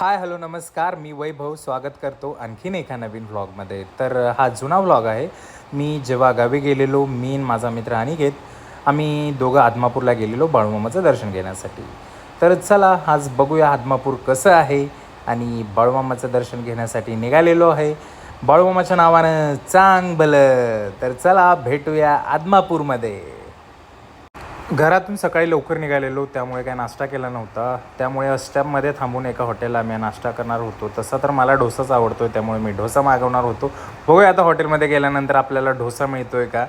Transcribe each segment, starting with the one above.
Hi hello नमस्कार. मी वैभव स्वागत करतो आणखीन एका नवीन व्लॉगमध्ये तर हा जुना व्लॉग आहे. मी जेव्हा गावी गेलेलो मी आणि माझा मित्र अनिकेत आम्ही दोघं आदमापूरला गेलेलो बाळूमामाचं दर्शन घेण्यासाठी. तर चला आज बघूया आदमापूर कसं आहे आणि बाळूमामाचं दर्शन घेण्यासाठी निघालेलो आहे. बाळूमामाच्या नावानं चांग भलं तर चला भेटूया आदमापूरमध्ये. घरातून सकाळी लवकर निघालेलो त्यामुळे काय नाश्ता केला नव्हता. त्यामुळे अस्टॅपमध्ये थांबून एका हॉटेलला आम्ही नाश्ता करणार होतो. तसा तर मला डोसाच आवडतो त्यामुळे मी डोसा मागवणार होतो. बघूया आता हॉटेलमध्ये गेल्यानंतर आपल्याला डोसा मिळतो आहे का?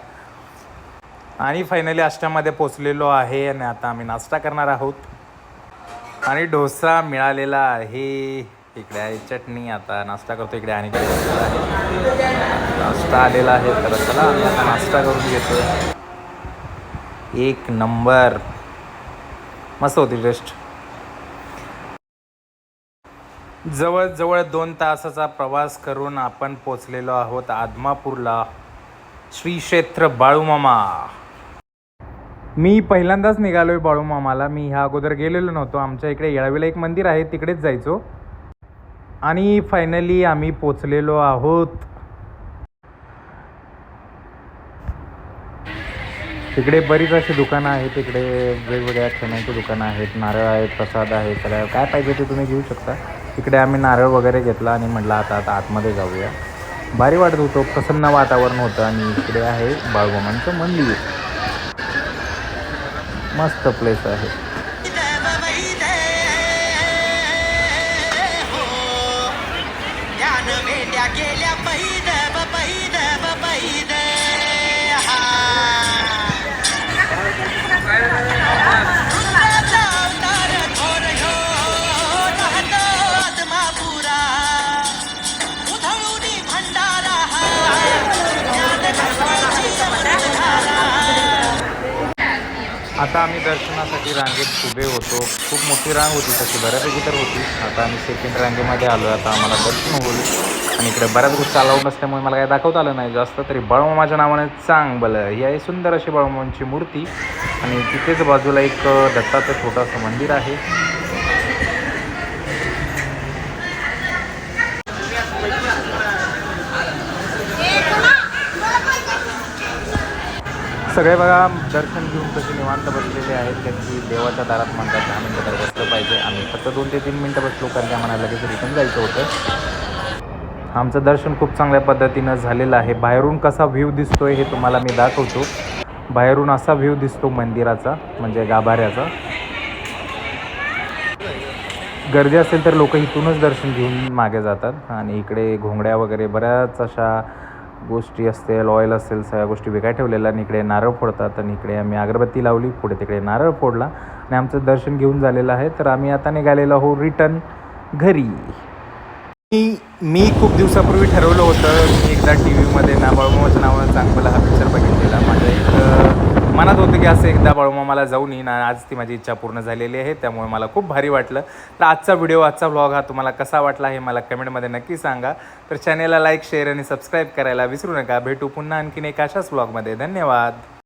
आणि फायनली अष्टामध्ये पोचलेलो आहे आणि आता आम्ही नाश्ता करणार आहोत. आणि डोसा मिळालेला आहे. इकडे आहे चटणी आता नाश्ता करतो इकडे आणि नाश्ता आलेला आहे तर चला आम्ही आता नाश्ता करून घेतो एक नंबर. मस्त होती टेस्ट जवळजवळ दोन तासाचा प्रवास करून आपण पोचलेलो आहोत आदमापूरला. श्री क्षेत्र बाळूमामा. मी पहिल्यांदाच निघालोय बाळूमामाला. मी ह्या अगोदर गेलेलो नव्हतो. आमच्या इकडे येळावीला एक मंदिर आहे तिकडेच जायचो. आणि फायनली आम्ही पोचलेलो आहोत. तिकडे बरीच अशी दुकानं आहेत तिकडे वेगवेगळ्या खेळण्याची दुकानं आहेत नारळ आहेत प्रसाद आहे सगळ्या काय पाहिजे ते तुम्ही घेऊ शकता. तिकडे आम्ही नारळ वगैरे घेतला आणि म्हटलं आता आता आतमध्ये जाऊया. भारी वाटत होतं प्रसन्न वातावरण होतं आणि इकडे आहे बाळगोमांचं मंदिर. मस्त प्लेस आहे. गेल्या पहिल्या. आता आम्ही दर्शनासाठी रांगेत उभे होतो. खूप मोठी रांग होती तशी बऱ्यापैकी तर होती. आता आम्ही सेकंड रांगेमध्ये आलो आता आम्हाला दर्शन होईल. आणि इकडे बऱ्याच गोष्टी अलाउड नसल्यामुळे मला काही दाखवता आलं नाही. जास्त तरी बाळूमामाच्या नावाने चांगलं ही आहे सुंदर अशी बाळूमामांची मूर्ती. आणि तिथेच बाजूला एक दत्ताचं छोटंसं मंदिर आहे. सगळे बघा दर्शन घेऊन कसे निवांत बसलेले आहेत त्यांची देवाच्या दारात म्हणतात दहा मिनटं तर बसलं पाहिजे. आम्ही फक्त दोन ते तीन मिनटं बसलो कारण त्या आम्हाला लगेच रिटर्न जायचं होतं. आमचं दर्शन खूप चांगल्या पद्धतीनं झालेलं आहे. बाहेरून कसा व्ह्यू दिसतोय हे तुम्हाला मी दाखवतो. बाहेरून असा व्ह्यू दिसतो मंदिराचा म्हणजे गाभाऱ्याचा. गर्दी असेल तर लोक इथूनच दर्शन घेऊन मागे जातात. आणि इकडे घोंगड्या वगैरे बऱ्याच अशा गोष्टी असतील ऑइल असेल सगळ्या गोष्टी वेगळ्या ठेवलेल्या आणि इकडे नारळ फोडतात आणि इकडे आम्ही अगरबत्ती लावली पुढे तिकडे नारळ फोडला आणि आमचं दर्शन घेऊन झालेलं आहे. तर आम्ही आता निघालेलो आहो रिटर्न घरी. मी मी खूप दिवसापूर्वी ठरवलं होतं मी एकदा टी व्हीमध्ये ना बाळूमामाच्या नावानं चांगला हा पिक्चर बघितलेला. माझ्या एक मनात होतं की असं एकदा बाळूमामाला जाऊन येईन आणि आज ती माझी इच्छा पूर्ण झालेली आहे त्यामुळे मला खूप भारी वाटलं. तर आजचा व्हिडिओ आजचा ब्लॉग हा तुम्हाला कसा वाटला हे मला कमेंटमध्ये नक्की सांगा. तर चॅनेलला लाईक शेअर आणि सबस्क्राईब करायला विसरू नका. भेटू पुन्हा आणखीन एक अशाच ब्लॉगमध्ये धन्यवाद.